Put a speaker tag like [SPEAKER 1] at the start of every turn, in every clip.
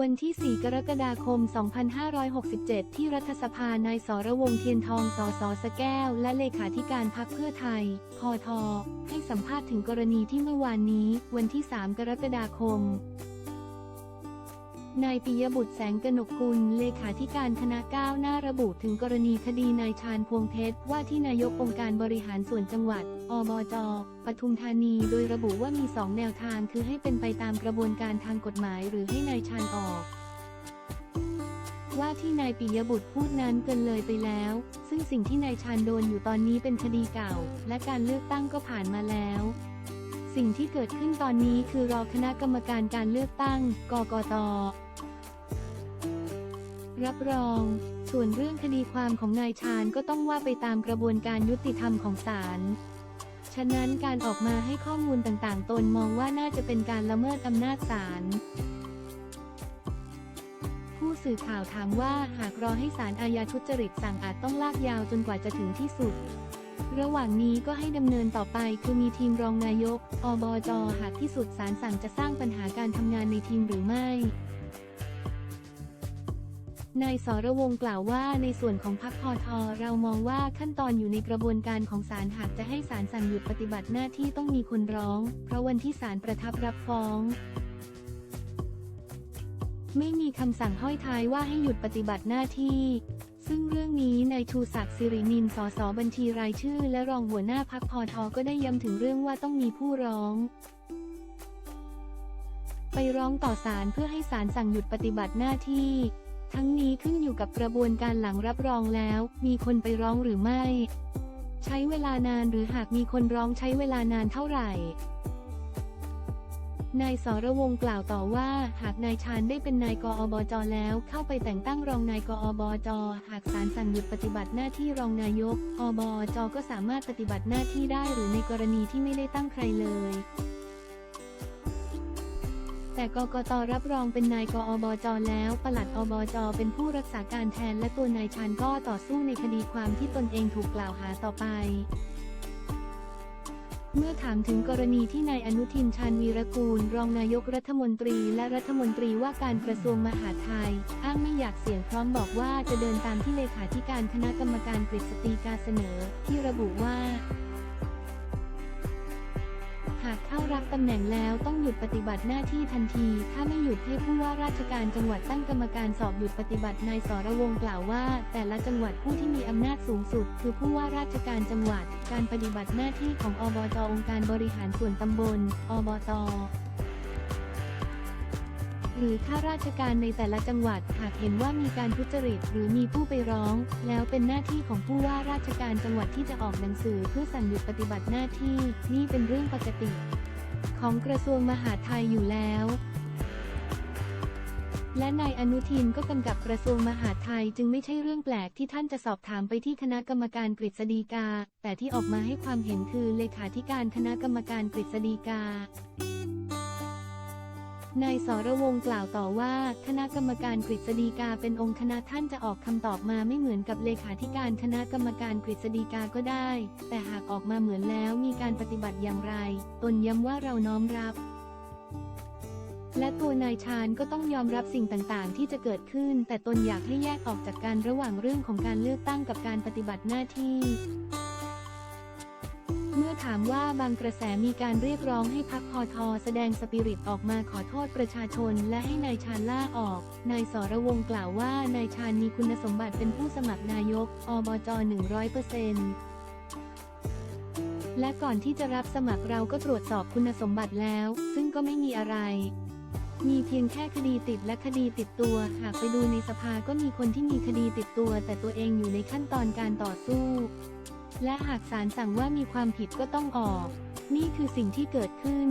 [SPEAKER 1] วันที่ 4 กรกฎาคม 2567 ที่รัฐสภา นายสรวงเทียนทอง สสสแก้ว และเลขาธิการพรรคเพื่อไทยพอทให้สัมภาษณ์ถึงกรณีที่เมื่อวานนี้ วันที่ 3 กรกฎาคม นายปิยบุตรแสงกนกกุล เลขาธิการคณะก้าวหน้าระบุถึงกรณีคดีนายชาญพวงเพชรว่าที่นายกองค์การบริหารส่วนจังหวัด อบจ ปทุมธานี โดยระบุว่ามีสองแนวทางคือให้เป็นไปตามกระบวนการทางกฎหมายหรือให้นายชาญออกว่าที่นายปิยบุตรพูดนั้นเกินเลยไปแล้ว ซึ่งสิ่งที่นายชาญโดนอยู่ตอนนี้เป็นคดีเก่า และการเลือกตั้งก็ผ่านมาแล้ว สิ่งที่เกิดขึ้นตอนนี้คือรอคณะกรรมการการเลือกตั้ง กกต รับรอง ส่วนเรื่องคดีความของนายชาญก็ต้องว่าไปตามกระบวนการยุติธรรมของศาล ฉะนั้นการออกมาให้ข้อมูลต่างๆ ตนมองว่าน่าจะเป็นการละเมิดอำนาจศาล ผู้สื่อข่าวถามว่าหากรอให้ศาลอาญาทุจริตสั่งอาจต้องลากยาวจนกว่าจะถึงที่สุดระหว่างนี้ก็ให้ดำเนินต่อไปคือมีทีมรองนายก อบจ หากที่สุดศาลสั่งจะสร้างปัญหาการทำงานในทีมหรือไม่ นายสรวงกล่าวว่าในส่วนของพรรคพอทอเรามองว่าขั้นตอนอยู่ในกระบวนการของศาลหากจะให้ศาลสั่งหยุดปฏิบัติหน้าที่ต้องมีคนร้อง เพราะวันที่ศาลประทับรับฟ้อง ไม่มีคำสั่งห้อยท้ายว่าให้หยุดปฏิบัติหน้าที่ซึ่งเรื่องนี้นายชูศักดิ์สิรินิน สสบัญชีรายชื่อ และรองหัวหน้าพักพอทอก็ได้ย้ำถึงเรื่องว่าต้องมีผู้ร้อง ไปร้องต่อศาลเพื่อให้ศาลสั่งหยุดปฏิบัติหน้าที่ ทั้งนี้ขึ้นอยู่กับกระบวนการหลังรับรองแล้ว มีคนไปร้องหรือไม่ ใช้เวลานานหรือหากมีคนร้องใช้เวลานานเท่าไหร่นายสรวงกล่าวต่อว่า หากนายชาญได้เป็นนายกอบจแล้ว เข้าไปแต่งตั้งรองนายกอบจหากศาลสั่งหยุดปฏิบัติหน้าที่รองนายก อบจก็สามารถปฏิบัติหน้าที่ได้หรือในกรณีที่ไม่ได้ตั้งใครเลย แต่กกตรับรองเป็นนายกอบจแล้ว ปลัดอบจเป็นผู้รักษาการแทนและตัวนายชาญก็ต่อสู้ในคดีความที่ตนเองถูกกล่าวหาต่อไปเมื่อถามถึงกรณีที่นายอนุทินชาญวีรกูล รองนายกรัฐมนตรีและรัฐมนตรีว่าการกระทรวงมหาดไทย อ้างไม่อยากเสี่ยงพร้อมบอกว่าจะเดินตามที่เลขาธิการคณะกรรมการกฤษฎีกาเสนอ ที่ระบุว่าากเข้ารับตำแหน่งแล้วต้องหยุดปฏิบัติหน้าที่ทันที ถ้าไม่หยุดให้ผู้ว่าราชการจังหวัดตั้งกรรมการสอบหยุดปฏิบัตินายสรวงกล่าวว่า แต่ละจังหวัดผู้ที่มีอำนาจสูงสุด คือผู้ว่าราชการจังหวัด การปฏิบัติหน้าที่ของอบจองค์การบริหารส่วนตำบล อบต หรือข้าราชการในแต่ละจังหวัดหากเห็นว่ามีการทุจริตหรือมีผู้ไปร้อง แล้วเป็นหน้าที่ของผู้ว่าราชการจังหวัดที่จะออกหนังสือเพื่อสั่งหยุดปฏิบัติหน้าที่ นี่เป็นเรื่องปกติ ของกระทรวงมหาดไทยอยู่แล้วและนายอนุทินก็กำกับกระทรวงมหาดไทยจึงไม่ใช่เรื่องแปลกที่ท่านจะสอบถามไปที่คณะกรรมการกฤษฎีกา แต่ที่ออกมาให้ความเห็นคือเลขาธิการคณะกรรมการกฤษฎีกา นายสรวงกล่าวต่อว่า คณะกรรมการกฤษฎีกาเป็นองค์คณะท่านจะออกคำตอบมาไม่เหมือนกับเลขาธิการคณะกรรมการกฤษฎีกาก็ได้ แต่หากออกมาเหมือนแล้วมีการปฏิบัติอย่างไร ตนย้ำว่าเราน้อมรับ และตัวนายชาญก็ต้องยอมรับสิ่งต่างๆ ที่จะเกิดขึ้น แต่ตนอยากให้แยกออกจากกันระหว่างเรื่องของการเลือกตั้งกับการปฏิบัติหน้าที่ ถามว่าบางกระแสมีการเรียกร้องให้พักพอทอแสดงสปิริตออกมาขอโทษประชาชน และให้นายชาญล่าออก นายสรวงกล่าวว่านายชาญมีคุณสมบัติเป็นผู้สมัครนายก อบจ100%และก่อนที่จะรับสมัครเราก็ตรวจสอบคุณสมบัติแล้ว ซึ่งก็ไม่มีอะไร มีเพียงแค่คดีติดและคดีติดตัว หากไปดูในสภาก็มีคนที่มีคดีติดตัว แต่ตัวเองอยู่ในขั้นตอนการต่อสู้ และหากศาลสั่งว่ามีความผิดก็ต้องออก นี่คือสิ่งที่เกิดขึ้น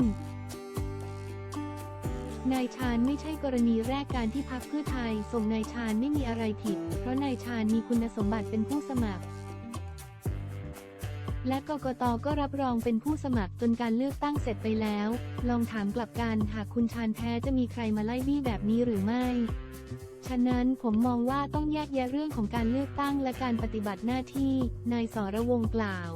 [SPEAKER 1] นายชาญไม่ใช่กรณีแรกการที่พักเพื่อไทย ส่งนายชาญไม่มีอะไรผิด เพราะนายชาญมีคุณสมบัติเป็นผู้สมัคร และกกตก็รับรองเป็นผู้สมัครจนการเลือกตั้งเสร็จไปแล้ว ลองถามกลับกันหากคุณชาญแพ้จะมีใครมาไล่บี้แบบนี้หรือไม่ ฉะนั้นผมมองว่าต้องแยกแยะเรื่องของการเลือกตั้งและการปฏิบัติหน้าที่ นายสรวงกล่าว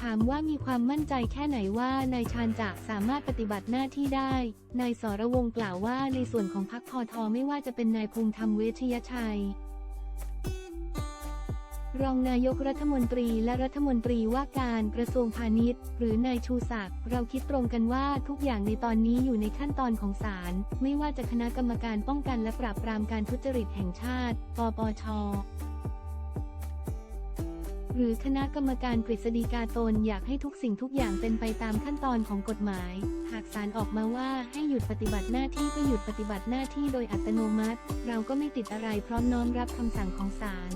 [SPEAKER 1] ถามว่ามีความมั่นใจแค่ไหนว่านายชาญจะสามารถปฏิบัติหน้าที่ได้ นายสรวงกล่าวว่าในส่วนของพรรคพอทอไม่ว่าจะเป็นนายพงษ์ธรรมเวชยชัย รองนายกรัฐมนตรีและรัฐมนตรีว่าการกระทรวงพาณิชย์ หรือนายชูศักดิ์เราคิดตรงกันว่าทุกอย่างในตอนนี้อยู่ในขั้นตอนของศาลไม่ว่าจะคณะกรรมการป้องกันและปราบปรามการทุจริตแห่งชาติ ปปชหรือคณะกรรมการกฤษฎีกาตนอยากให้ทุกสิ่งทุกอย่างเป็นไปตามขั้นตอนของกฎหมาย หากศาลออกมาว่าให้หยุดปฏิบัติหน้าที่ก็หยุดปฏิบัติหน้าที่โดยอัตโนมัติ เราก็ไม่ติดอะไรพร้อมน้อมรับคำสั่งของศาล